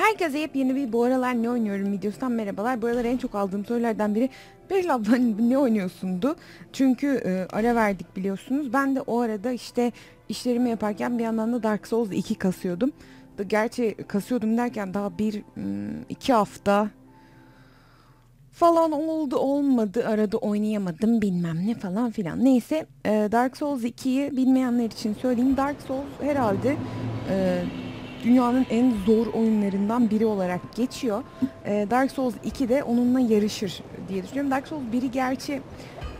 Herkese yepyeni bir bu aralar ne oynuyorum videosundan merhabalar. Bu aralar en çok aldığım sorulardan biri Beril abla ne oynuyorsundu? Çünkü e, ara verdik biliyorsunuz. Ben de o arada işte işlerimi yaparken bir yandan da Dark Souls 2 kasıyordum. Da gerçi kasıyordum derken daha bir hmm, iki hafta falan oldu olmadı arada oynayamadım bilmem ne falan filan. Neyse e, Dark Souls 2'yi bilmeyenler için söyleyeyim. Dark Souls herhalde e, dünyanın en zor oyunlarından biri olarak geçiyor. E, Dark Souls 2 de onunla yarışır diye düşünüyorum. Dark Souls 1'i gerçi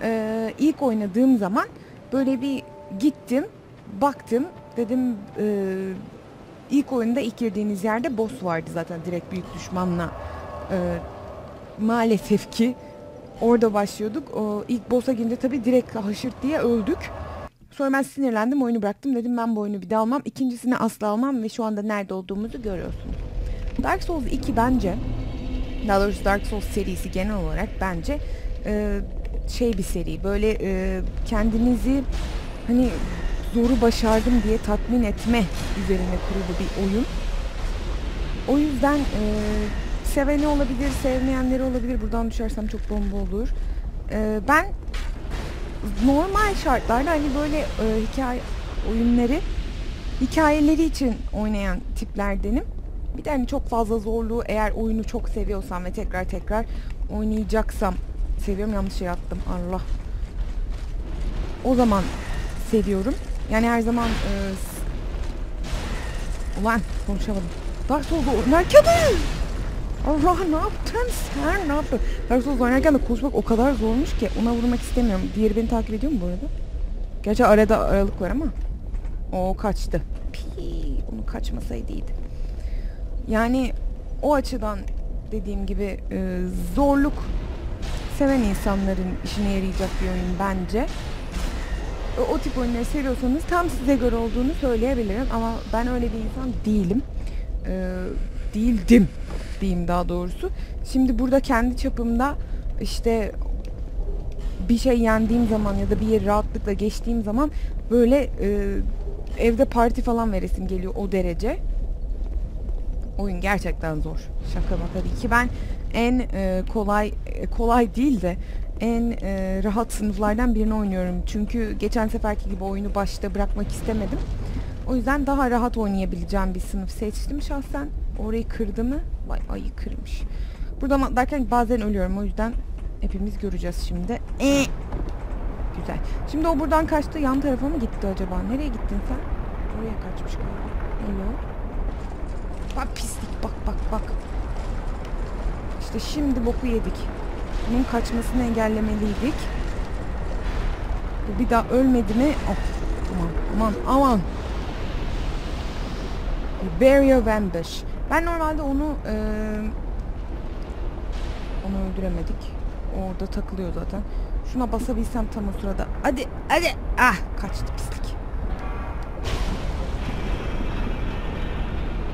e, ilk oynadığım zaman böyle bir gittim, baktım, dedim e, ilk oyunda ilk girdiğiniz yerde boss vardı zaten direkt büyük düşmanla. E, maalesef ki orada başlıyorduk. O ilk boss'a girince tabii direkt haşırt diye öldük. Sonra ben sinirlendim oyunu bıraktım. Dedim ben bu oyunu bir daha almam. İkincisini asla almam ve şu anda nerede olduğumuzu görüyorsunuz. Dark Souls 2 bence daha doğrusu Dark Souls serisi genel olarak bence e, şey bir seri. Böyle e, kendinizi hani zoru başardım diye tatmin etme üzerine kurulu bir oyun. O yüzden e, seveni olabilir, sevmeyenleri olabilir. Buradan düşersem çok bomba olur. E, ben normal şartlarda hani böyle e, hikaye oyunları hikayeleri için oynayan tiplerdenim. Bir de hani çok fazla zorluğu eğer oyunu çok seviyorsam ve tekrar tekrar oynayacaksam seviyorum yanlış şey attım Allah. O zaman seviyorum. Yani her zaman e, ulan konuşamadım. Dark Souls'da oynarken Allah ne yaptın sen ne yaptın? Dark Souls oynarken de konuşmak o kadar zormuş ki ona vurmak istemiyorum. Diğeri beni takip ediyor mu bu arada? Gerçi arada aralık var ama. O kaçtı. Pii, onu kaçmasaydı iyiydi. Yani o açıdan dediğim gibi e, zorluk seven insanların işine yarayacak bir oyun bence. O, o tip oyunları seviyorsanız tam size göre olduğunu söyleyebilirim ama ben öyle bir insan değilim. E, değildim diyeyim daha doğrusu. Şimdi burada kendi çapımda işte bir şey yendiğim zaman ya da bir yeri rahatlıkla geçtiğim zaman böyle e, evde parti falan veresim geliyor o derece. Oyun gerçekten zor. Şaka değil ki ben en e, kolay e, kolay değil de en e, rahat sınıflardan birini oynuyorum. Çünkü geçen seferki gibi oyunu başta bırakmak istemedim. O yüzden daha rahat oynayabileceğim bir sınıf seçtim şahsen. Orayı kırdı mı? Vay ayı kırmış. Burada derken bazen ölüyorum o yüzden hepimiz göreceğiz şimdi. Ee, güzel. Şimdi o buradan kaçtı. Yan tarafa mı gitti acaba? Nereye gittin sen? Oraya kaçmış galiba. Hello. Bak pislik bak bak bak. İşte şimdi boku yedik. Bunun kaçmasını engellemeliydik. Bu bir daha ölmedi mi? Oh, aman aman aman. Barrier Ambush. Ben normalde onu e, onu öldüremedik. Orada takılıyor zaten. Şuna basabilsem tam o sırada. Hadi hadi. Ah kaçtı pislik.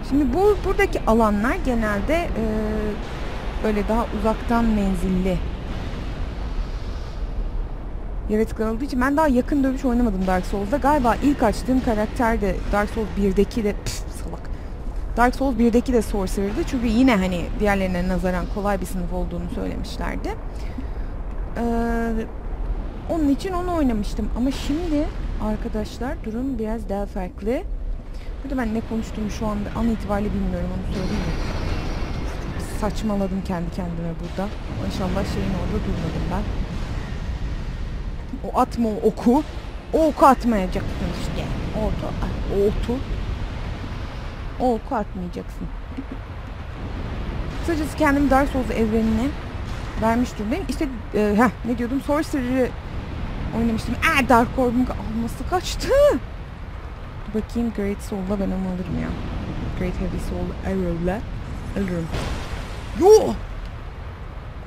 Şimdi bu buradaki alanlar genelde e, böyle daha uzaktan menzilli yaratıklar olduğu için ben daha yakın dövüş oynamadım Dark Souls'da. Galiba ilk açtığım karakter de Dark Souls 1'deki de salak. Dark Souls 1'deki de Sorcerer'dı. Çünkü yine hani diğerlerine nazaran kolay bir sınıf olduğunu söylemişlerdi. Ee, onun için onu oynamıştım. Ama şimdi arkadaşlar durum biraz daha farklı. Burada ben ne konuştuğumu şu anda an itibariyle bilmiyorum onu söyleyeyim mi? Saçmaladım kendi kendime burada. İnşallah şeyin orada durmadım ben. O atma o oku. O oku atmayacaksın işte. Orta, o otu. O oku atmayacaksın. Kısacası kendimi Dark Souls evrenine vermiş durumdayım. İşte e, heh, ne diyordum? Sorcerer'ı oynamıştım. Aa Dark Orb'un alması kaçtı. Dur bakayım Great Soul'la ben onu alırım ya. Great Heavy Soul Arrow'la alırım. Yo!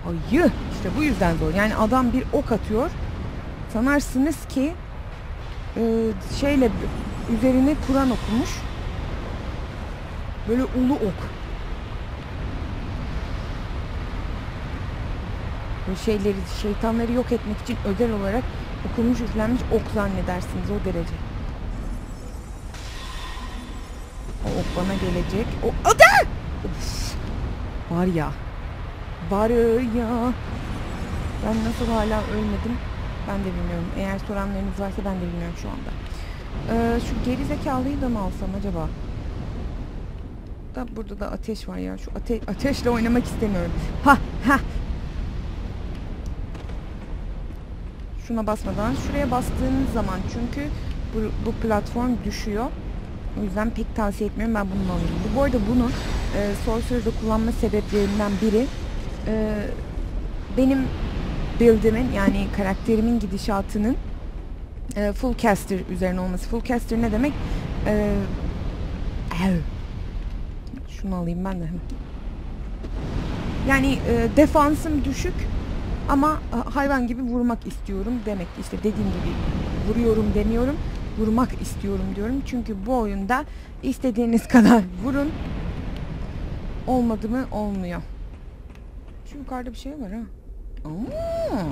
Ayı! İşte bu yüzden zor. Yani adam bir ok atıyor. Sanarsınız ki e, şeyle üzerine Kur'an okumuş. Böyle ulu ok. Böyle şeyleri, şeytanları yok etmek için özel olarak okunmuş, üflenmiş ok zannedersiniz o derece. O ok bana gelecek. O ada! Of. Var ya. Var ya. Ben nasıl hala ölmedim ben de bilmiyorum. Eğer soranlarınız varsa ben de bilmiyorum şu anda. Ee, şu geri zekalıyı da mı alsam acaba? Da burada da ateş var ya. Şu ate ateşle oynamak istemiyorum. Ha ha. Şuna basmadan şuraya bastığınız zaman çünkü bu, bu platform düşüyor. O yüzden pek tavsiye etmiyorum. Ben bunu alayım. Bu arada bunu e, Sorcerer'da kullanma sebeplerinden biri e, benim build'imin yani karakterimin gidişatının e, full caster üzerine olması. Full caster ne demek? E, ev. Şunu alayım ben de. Yani e, defansım düşük ama e, hayvan gibi vurmak istiyorum demek. İşte dediğim gibi vuruyorum demiyorum. Vurmak istiyorum diyorum. Çünkü bu oyunda istediğiniz kadar vurun. Olmadı mı olmuyor. Şu yukarıda bir şey var ha. Aa.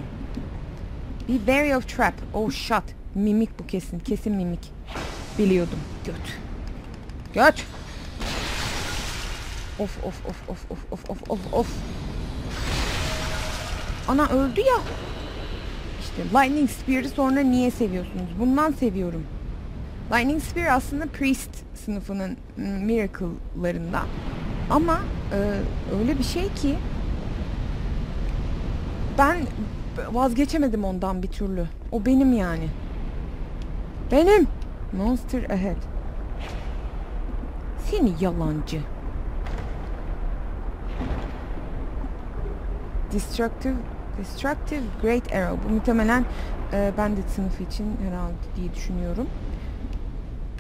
Berry of Trap. Oh shot. Mimik bu kesin. Kesin mimik. Biliyordum. Göt. Göt. Of of of of of of of of of. Ana öldü ya. İşte Lightning Spear'ı sonra niye seviyorsunuz? Bundan seviyorum. Lightning Spear aslında Priest sınıfının Miracle'larında. Ama e, öyle bir şey ki ben vazgeçemedim ondan bir türlü. O benim yani. Benim. Monster ahead. Seni yalancı. Destructive Destructive Great Arrow. Bu muhtemelen e, bandit sınıfı için herhalde diye düşünüyorum.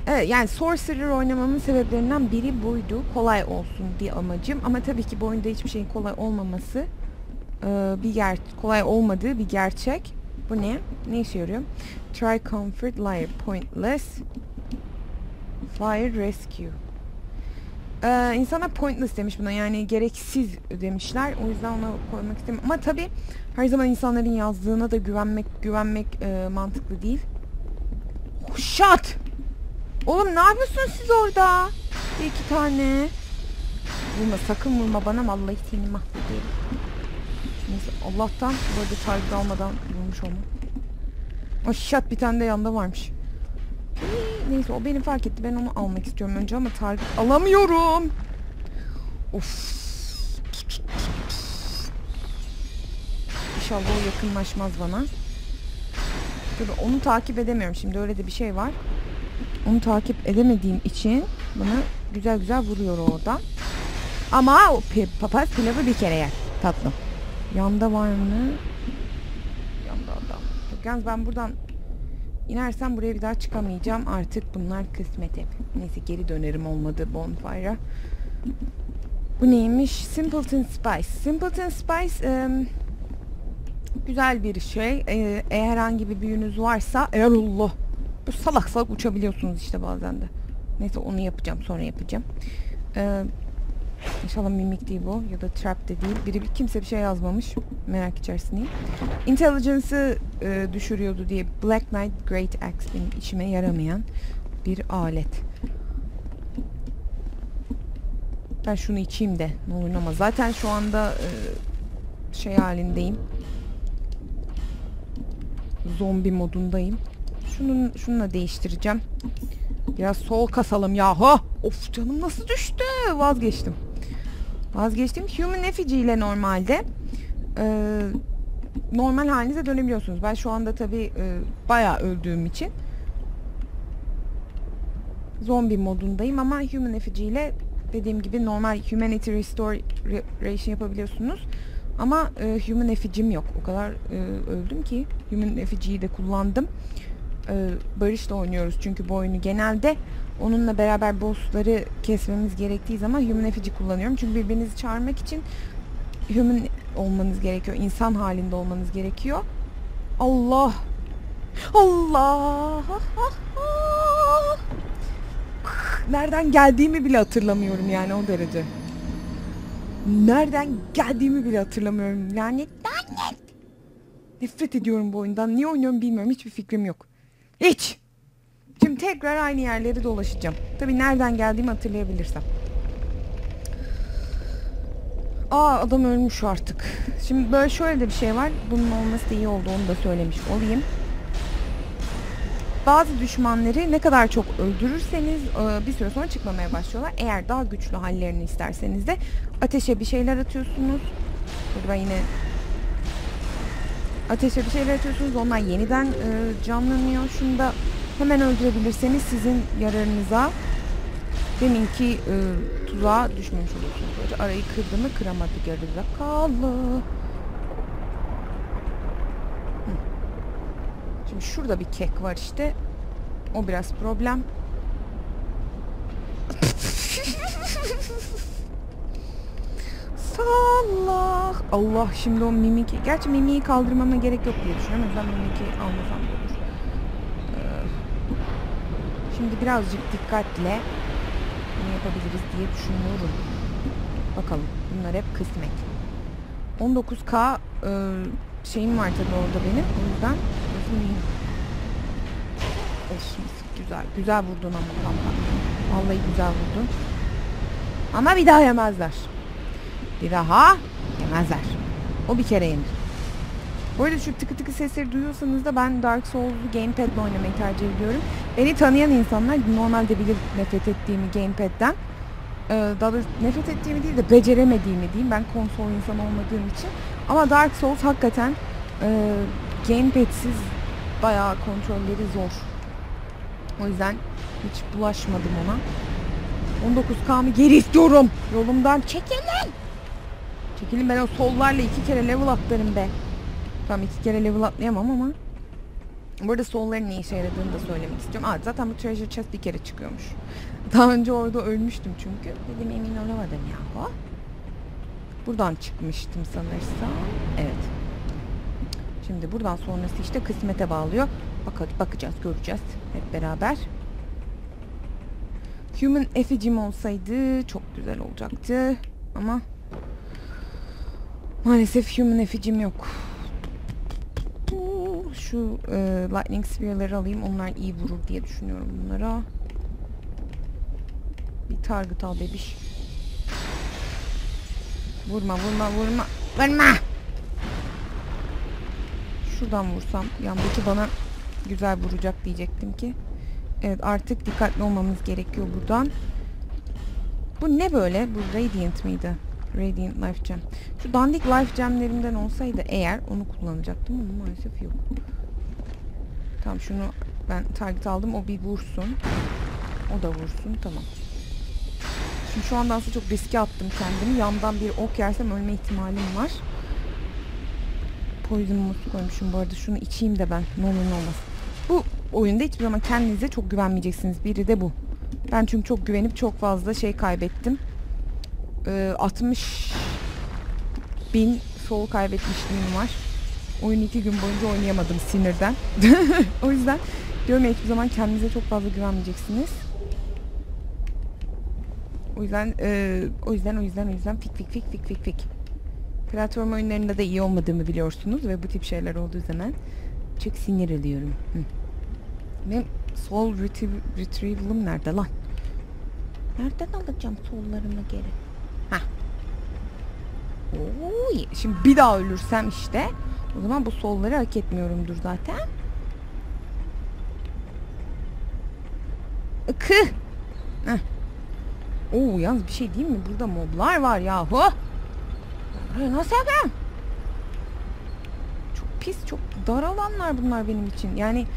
Evet yani Sorcerer oynamamın sebeplerinden biri buydu. Kolay olsun diye amacım. Ama tabii ki bu oyunda hiçbir şeyin kolay olmaması e, bir ger kolay olmadığı bir gerçek. Bu ne? Ne işe yarıyor? Try comfort, liar, pointless, fire, rescue. Ee, insanlar pointless demiş buna yani gereksiz demişler. O yüzden ona koymak istemiyorum. Ama tabi her zaman insanların yazdığına da güvenmek güvenmek e, mantıklı değil. Oh, shot! Oğlum ne yapıyorsunuz siz orada? Bir iki tane. Vurma sakın vurma bana vallahi seni mahvederim. Neyse Allah'tan bu arada target almadan vurmuş onu. O shot bir tane de yanında varmış. Neyse o beni fark etti. Ben onu almak istiyorum önce ama target alamıyorum. Of. İnşallah o yakınlaşmaz bana. Tabii onu takip edemiyorum. Şimdi öyle de bir şey var. Onu takip edemediğim için bana güzel güzel vuruyor orada. Ama o papaz pilavı bir kere yer. Tatlım. Yanda var mı? Yanda adam. Yalnız ben buradan inersem buraya bir daha çıkamayacağım. Artık bunlar kısmet hep. Neyse geri dönerim olmadı bonfire'a. Bu neymiş? Simpleton Spice. Simpleton Spice um, güzel bir şey. Ee, eğer herhangi bir büyünüz varsa eğer Allah bu salak salak uçabiliyorsunuz işte bazen de. Neyse onu yapacağım sonra yapacağım. Ee, İnşallah mimik değil bu ya da trap de değil. Biri kimse bir şey yazmamış. Merak içerisindeyim. Intelligence'ı e, düşürüyordu diye Black Knight Great Axe benim işime yaramayan bir alet. Ben şunu içeyim de ne olur ama zaten şu anda e, şey halindeyim. Zombi modundayım. Şunun şununla değiştireceğim. Biraz sol kasalım yahu. Of canım nasıl düştü? Vazgeçtim. Vazgeçtim. Human effigy ile normalde e, normal halinize dönebiliyorsunuz. Ben şu anda tabi e, bayağı öldüğüm için zombi modundayım ama human effigy ile dediğim gibi normal humanity restoration yapabiliyorsunuz. Ama e, human effigy'm yok. O kadar e, öldüm ki human effigy'yi de kullandım. E, Barış'la oynuyoruz çünkü bu oyunu genelde onunla beraber bossları kesmemiz gerektiği zaman human effigy kullanıyorum. Çünkü birbirinizi çağırmak için human olmanız gerekiyor. insan halinde olmanız gerekiyor. Allah! Allah! Nereden geldiğimi bile hatırlamıyorum yani o derece. Nereden geldiğimi bile hatırlamıyorum. Lanet lanet. Nefret ediyorum bu oyundan. Niye oynuyorum bilmiyorum. Hiçbir fikrim yok. Hiç. Tekrar aynı yerleri dolaşacağım. Tabi nereden geldiğimi hatırlayabilirsem. Aa adam ölmüş artık. Şimdi böyle şöyle de bir şey var. Bunun olması da iyi oldu onu da söylemiş olayım. Bazı düşmanları ne kadar çok öldürürseniz e, bir süre sonra çıkmamaya başlıyorlar. Eğer daha güçlü hallerini isterseniz de ateşe bir şeyler atıyorsunuz. Burada yine ateşe bir şeyler atıyorsunuz. Onlar yeniden e, canlanıyor. Şunu da hemen öldürebilirseniz sizin yararınıza deminki e, tuzağa düşmemiş oluyorsunuz. Böylece arayı kırdı mı kıramadı gerizekalı. Hı. Şimdi şurada bir kek var işte. O biraz problem. Sallah. Allah şimdi o mimiki. Gerçi mimiği kaldırmama gerek yok diye düşünüyorum. O yüzden mimiki almasam da olur. Şimdi birazcık dikkatle ne yapabiliriz diye düşünüyorum. Bakalım. Bunlar hep kısmet. 19k e, şeyim var tabii orada benim. O yüzden üzülmeyeyim. Olsun. Güzel. Güzel vurdun ama kanka. Vallahi güzel vurdun. Ama bir daha yemezler. Bir daha yemezler. O bir kere yenir. Bu arada şu tıkı tıkı sesleri duyuyorsanız da ben Dark Souls'u gamepad'le oynamayı tercih ediyorum. Beni tanıyan insanlar normalde bilir nefret ettiğimi gamepad'den. Ee, daha doğrusu nefret ettiğimi değil de beceremediğimi diyeyim. Ben konsol insanı olmadığım için. Ama Dark Souls hakikaten e, gamepad'siz bayağı kontrolleri zor. O yüzden hiç bulaşmadım ona. 19K'mı geri istiyorum. Yolumdan çekilin. Çekilin ben o sollarla iki kere level atlarım be. Tamam iki kere level atlayamam ama. Burada solların ne işe yaradığını da söylemek istiyorum. Aa, zaten bu treasure chest bir kere çıkıyormuş. Daha önce orada ölmüştüm çünkü. Dedim emin olamadım ya. Buradan çıkmıştım sanırsam. Evet. Şimdi buradan sonrası işte kısmete bağlıyor. Bak bakacağız, göreceğiz hep beraber. Human efficim olsaydı çok güzel olacaktı. Ama maalesef human efficim yok. Şu e, lightning sphere'ları alayım. Onlar iyi vurur diye düşünüyorum bunlara. Bir target al bebiş. Vurma vurma vurma. Vurma. Şuradan vursam yandaki bana güzel vuracak diyecektim ki. Evet artık dikkatli olmamız gerekiyor buradan. Bu ne böyle? Bu Radiant mıydı? Radiant Life Gem. Şu dandik Life Gem'lerimden olsaydı eğer onu kullanacaktım ama maalesef yok. Tamam şunu ben target aldım. O bir vursun. O da vursun. Tamam. Şimdi şu anda aslında çok riske attım kendimi. Yandan bir ok yersem ölme ihtimalim var. Poison musu koymuşum bu arada. Şunu içeyim de ben. Ne olur ne olmaz. Bu oyunda hiçbir zaman kendinize çok güvenmeyeceksiniz. Biri de bu. Ben çünkü çok güvenip çok fazla şey kaybettim. Ee, 60 bin sol kaybetmişliğim var. Oyunu iki gün boyunca oynayamadım sinirden. o yüzden diyorum ya hiçbir zaman kendinize çok fazla güvenmeyeceksiniz. O yüzden e, o yüzden o yüzden o yüzden fik fik fik fik fik fik. Platform oyunlarında da iyi olmadığımı biliyorsunuz ve bu tip şeyler olduğu zaman çok sinir alıyorum. Hı. Benim soul retrieval'ım nerede lan? Nereden alacağım sollarımı geri? Oo, şimdi bir daha ölürsem işte o zaman bu solları hak etmiyorumdur zaten. Ikı. Oo yalnız bir şey değil mi? Burada moblar var yahu. Buraya nasıl yapayım? Çok pis, çok dar alanlar bunlar benim için. Yani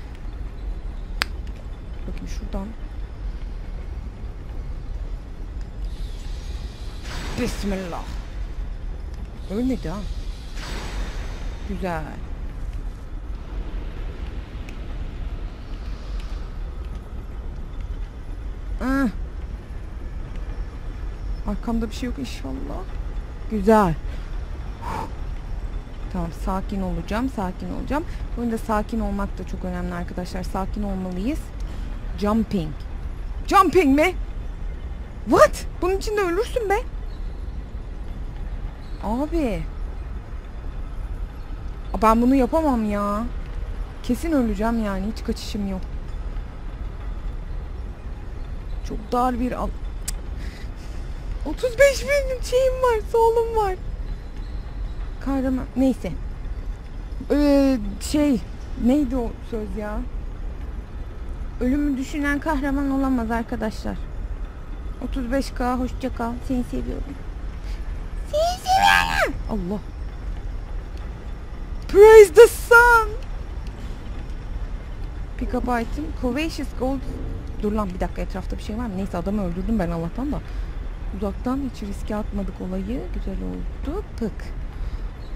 bakayım şuradan. Bismillah. Ölmedi ha. Güzel. Ah. Arkamda bir şey yok inşallah. Güzel. Tamam sakin olacağım. Sakin olacağım. Bu oyunda sakin olmak da çok önemli arkadaşlar. Sakin olmalıyız. Jumping. Jumping mi? What? Bunun içinde ölürsün be. Abi. Ben bunu yapamam ya. Kesin öleceğim yani. Hiç kaçışım yok. Çok dar bir al... 35 bin şeyim var, solum var. Kahraman, neyse. Ee, şey, neydi o söz ya? Ölümü düşünen kahraman olamaz arkadaşlar. 35k hoşça kal. Seni seviyorum. Allah. Praise the sun. Pick up item. Covacious gold. Dur lan bir dakika etrafta bir şey var mı? Neyse adamı öldürdüm ben Allah'tan da. Uzaktan hiç riske atmadık olayı. Güzel oldu. Pık.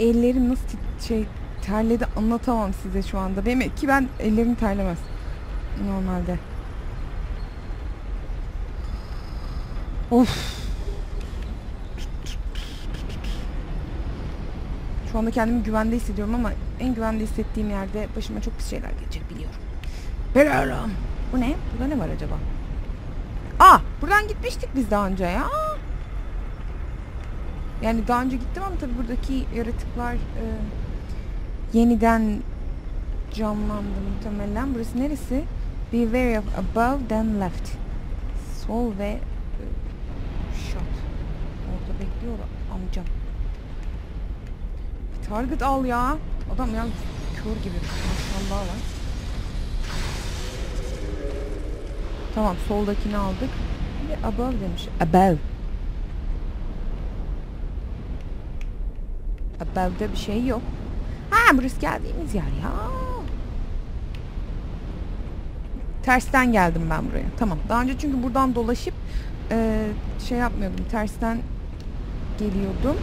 Ellerim nasıl şey terledi anlatamam size şu anda. Benim ki ben ellerim terlemez. Normalde. Of. Şu anda kendimi güvende hissediyorum ama en güvende hissettiğim yerde başıma çok pis şeyler gelecek biliyorum. Biliyorum. Bu ne? Burada ne var acaba? Aa, buradan gitmiştik biz daha önce ya. Yani daha önce gittim ama tabii buradaki yaratıklar e, yeniden canlandı muhtemelen. Burası neresi? Be wary of above then left. Sol ve e, shot. Orada bekliyor amcam. Target al ya. Adam ya kör gibi. Maşallah var. Tamam soldakini aldık. Bir above demiş. Above. Above'da bir şey yok. Ha burası geldiğimiz yer ya. Tersten geldim ben buraya. Tamam. Daha önce çünkü buradan dolaşıp e, şey yapmıyordum. Tersten geliyordum.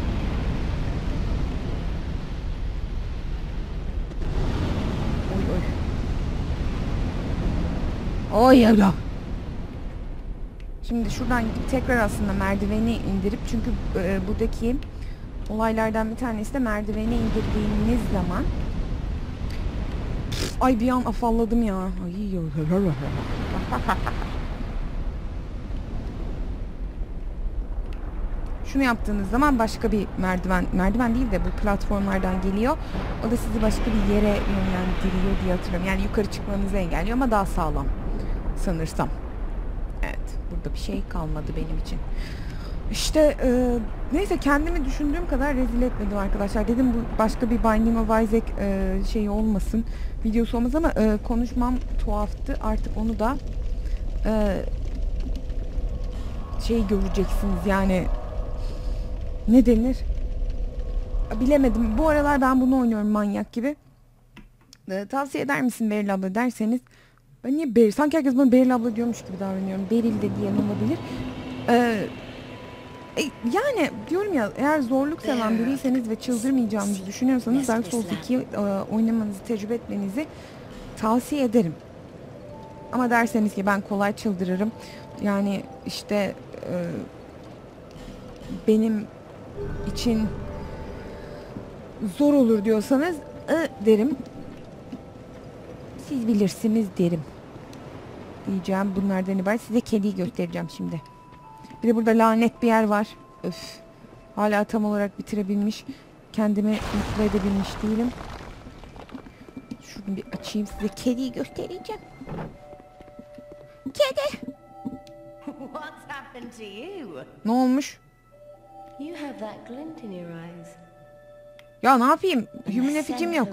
Oy oy. Oy Allah. Şimdi şuradan gidip tekrar aslında merdiveni indirip çünkü e, buradaki olaylardan bir tanesi de merdiveni indirdiğiniz zaman Ay bir an afalladım ya. Ay Şunu yaptığınız zaman başka bir merdiven, merdiven değil de bu platformlardan geliyor. O da sizi başka bir yere yönlendiriyor diye hatırlıyorum. Yani yukarı çıkmanızı engelliyor ama daha sağlam sanırsam. Evet, burada bir şey kalmadı benim için. İşte e, neyse kendimi düşündüğüm kadar rezil etmedim arkadaşlar. Dedim bu başka bir Binding of Isaac e, şeyi olmasın, videosu olmaz ama e, konuşmam tuhaftı. Artık onu da e, şey göreceksiniz yani ne denir? Bilemedim. Bu aralar ben bunu oynuyorum manyak gibi. E, tavsiye eder misin Beril abla derseniz ben niye Beril? Sanki herkes bana Beril abla diyormuş gibi davranıyorum. Beril de diyen olabilir. Eee e, yani diyorum ya eğer zorluk seven biriyseniz ve çıldırmayacağınızı düşünüyorsanız Dark Souls 2 e, oynamanızı, tecrübe etmenizi tavsiye ederim. Ama derseniz ki ben kolay çıldırırım. Yani işte e, benim için zor olur diyorsanız e, derim. Siz bilirsiniz derim. Diyeceğim bunlardan ibaret. Size kediyi göstereceğim şimdi. Bir de burada lanet bir yer var. Öf. Hala tam olarak bitirebilmiş. Kendimi mutlu edebilmiş değilim. Şunu bir açayım size. Kediyi göstereceğim. Kedi. What's happened to you? Ne olmuş? You have that glint in your eyes. Ya ne yapayım? scent yok.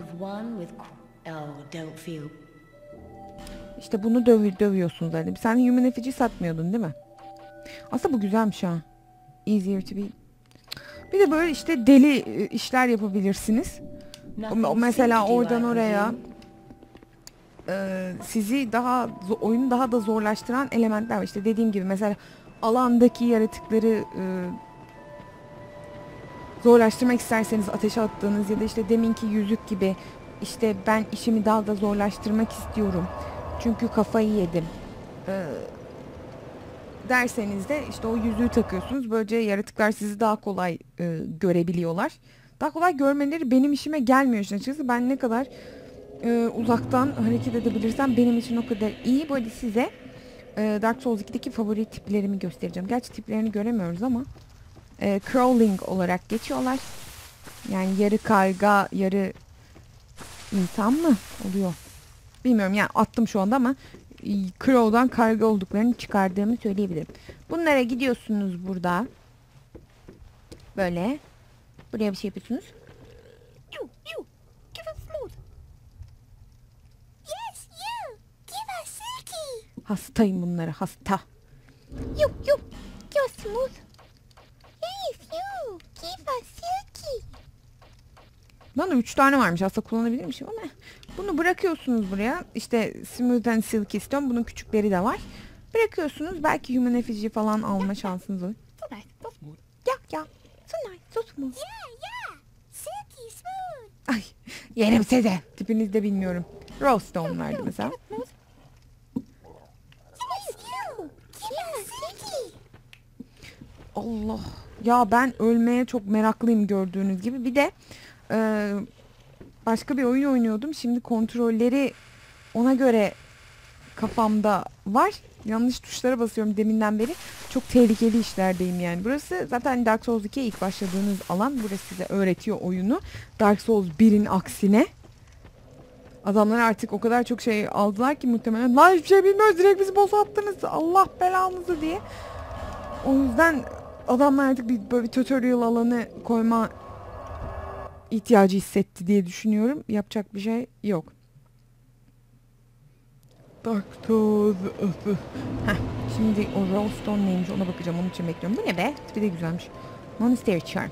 Oh, don't feel. İşte bunu döv dövüyorsunuz hani. Sen human effici satmıyordun değil mi? Aslında bu güzelmiş ha. Easier to be. Bir de böyle işte deli e, işler yapabilirsiniz. O- mesela safety oradan oraya e, sizi daha oyunu daha da zorlaştıran elementler var. İşte dediğim gibi mesela alandaki yaratıkları e, zorlaştırmak isterseniz ateşe attığınız ya da işte deminki yüzük gibi işte ben işimi daha da zorlaştırmak istiyorum. Çünkü kafayı yedim. E, derseniz de işte o yüzüğü takıyorsunuz. Böylece yaratıklar sizi daha kolay e, görebiliyorlar. Daha kolay görmeleri benim işime gelmiyor işin açıkçası. Ben ne kadar e, uzaktan hareket edebilirsem benim için o kadar iyi. Arada size e, Dark Souls 2'deki favori tiplerimi göstereceğim. Gerçi tiplerini göremiyoruz ama e, crawling olarak geçiyorlar. Yani yarı karga, yarı insan mı oluyor? Bilmiyorum yani attım şu anda ama e, Crow'dan karga olduklarını çıkardığımı söyleyebilirim. Bunlara gidiyorsunuz burada. Böyle. Buraya bir şey yapıyorsunuz. You, you, give us smooth. Yes, you, give us silky. Hastayım bunlara hasta. You, you, give us smooth. Yes, you, give us silky. Bana üç tane varmış aslında kullanabilirmişim ama bunu bırakıyorsunuz buraya. İşte Smooth and Silk istiyorum. Bunun küçükleri de var. Bırakıyorsunuz. Belki Human Effigy falan alma şansınız olur. Ya ya. So smooth. Silky smooth. Ay yerim size. Tipinizi de bilmiyorum. Rose Stone verdi mesela. Allah. Ya ben ölmeye çok meraklıyım gördüğünüz gibi. Bir de e, başka bir oyun oynuyordum. Şimdi kontrolleri ona göre kafamda var. Yanlış tuşlara basıyorum deminden beri. Çok tehlikeli işlerdeyim yani. Burası zaten Dark Souls 2'ye ilk başladığınız alan. Burası size öğretiyor oyunu. Dark Souls 1'in aksine. Adamlar artık o kadar çok şey aldılar ki muhtemelen lan hiçbir şey bilmiyoruz direkt bizi boss attınız Allah belanızı diye. O yüzden adamlar artık bir böyle bir tutorial alanı koyma ihtiyacı hissetti diye düşünüyorum. Yapacak bir şey yok. Heh, şimdi o Rawstone neymiş ona bakacağım. Onun için bekliyorum. Bu ne be? Bir de güzelmiş. Monastery Charm.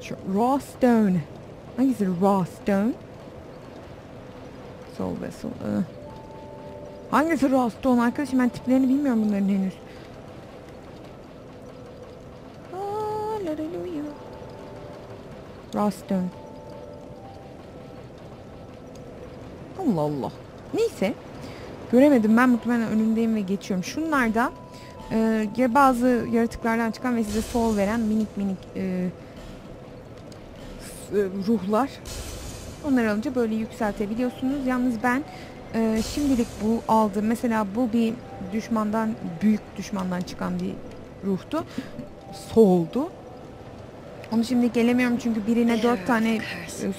Şu Rawstone. Hangisi Rawstone? Soul Vessel. Hangisi Rawstone arkadaşım? Ben tiplerini bilmiyorum bunların henüz. Rawstone. Allah Allah. Neyse. Göremedim ben muhtemelen önündeyim ve geçiyorum. Şunlar da e, bazı yaratıklardan çıkan ve size soul veren minik minik e, e, ruhlar. Onları alınca böyle yükseltebiliyorsunuz. Yalnız ben e, şimdilik bu aldım. Mesela bu bir düşmandan, büyük düşmandan çıkan bir ruhtu. Soul'du. Onu şimdi gelemiyorum çünkü birine dört tane e,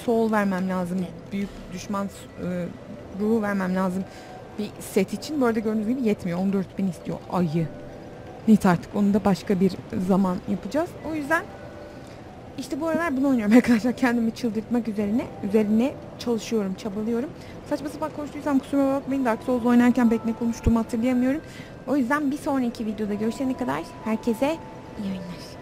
soul vermem lazım. Büyük düşman e, ruhu vermem lazım bir set için. Bu arada gördüğünüz gibi yetmiyor. 14 bin istiyor ayı. Neyse artık onu da başka bir zaman yapacağız. O yüzden işte bu aralar bunu oynuyorum arkadaşlar. Kendimi çıldırtmak üzerine üzerine çalışıyorum, çabalıyorum. Saçma sapan konuştuysam kusuruma bakmayın. Dark Souls oynarken pek ne konuştuğumu hatırlayamıyorum. O yüzden bir sonraki videoda görüşene kadar herkese iyi oyunlar.